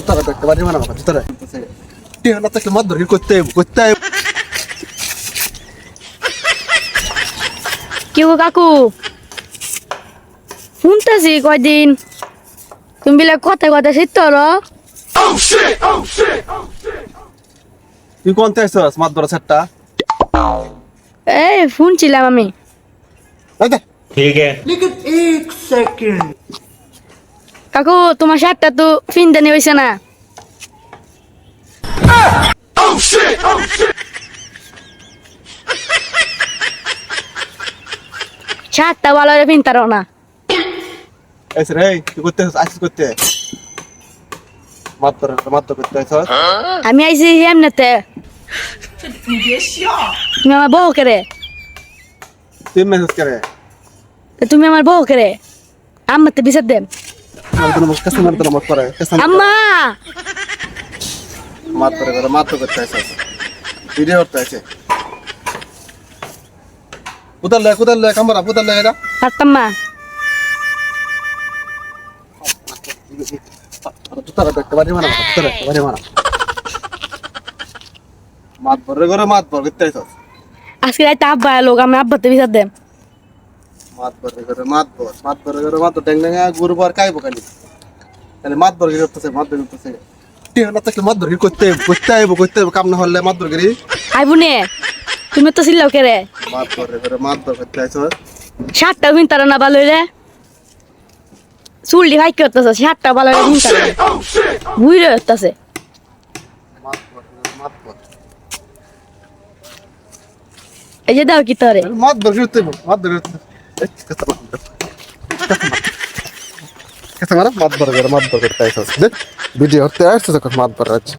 জুতাটা দেখতে বাড়ি মানা মাথা জুতাটা টিয়া না থাকলে মাত ধরে করতে করতে কি গো কাকু? শুনতেছি কয়দিন। তুমি বিলে কথা কথা শীত তুই কোন থেকে আসছিস মাত ধরা ছাড়টা? এই শুনছিলাম আমি। এই দে। কাকু তোমার শার্টটা তো ফিনদানি হয়েছে না। শার্টটা ভালো করে ফিনতারও না। আমি আইসি এমনিতে। তুমি আমার বউ কেড়ে তুমি আমার বউ কেড়ে আমার তো বিচার দেব মাত ধরে কাস্টমার ধরে মাত করে কাস্টমার আম্মা মাত ধরে করে মাত করতে আসছিস ভিডিও করতে আছে কোথায় লে কোথায় লে কামরা কোথায় লে এটা পারতাম মা জুতাটা দেখতে বাড়ি মানা মাথা জুতাটা দেখতে বাড়ি মানা মাত ধরে করে মাত ধরে করতে আসছিস আজকে রাইতে আব্বা লোক আমি আব্বাতে বিচার দেন মাত ধরে করে মাত ধর মাত ধরে করে মাত ড্যাং ড্যাঙ্গা গুরু বার কাইবো খালি খালি মাত ধরে করতেছে মাত ধরে করতেছে টিয়া থাকলে মাত ধরে করতে করতে আইব করতে আইব কাম না হলে মাত তুমি তো চিল্লাও কেরে মাত ধরে করে মাত ধরে করতে আইছো শার্টটা ফিনতারো না ভালো রে চুলটি ভাই করতেছ শার্টটা ভালো রে মাত মাত এই যে দাও কি তোরে মাত ধরে করতে মাত করতে কাঁচা মাত ধরে করে মাত ধরে করতে আইছো ভিডিও করতে আসছো তখন মাত ধরে আছে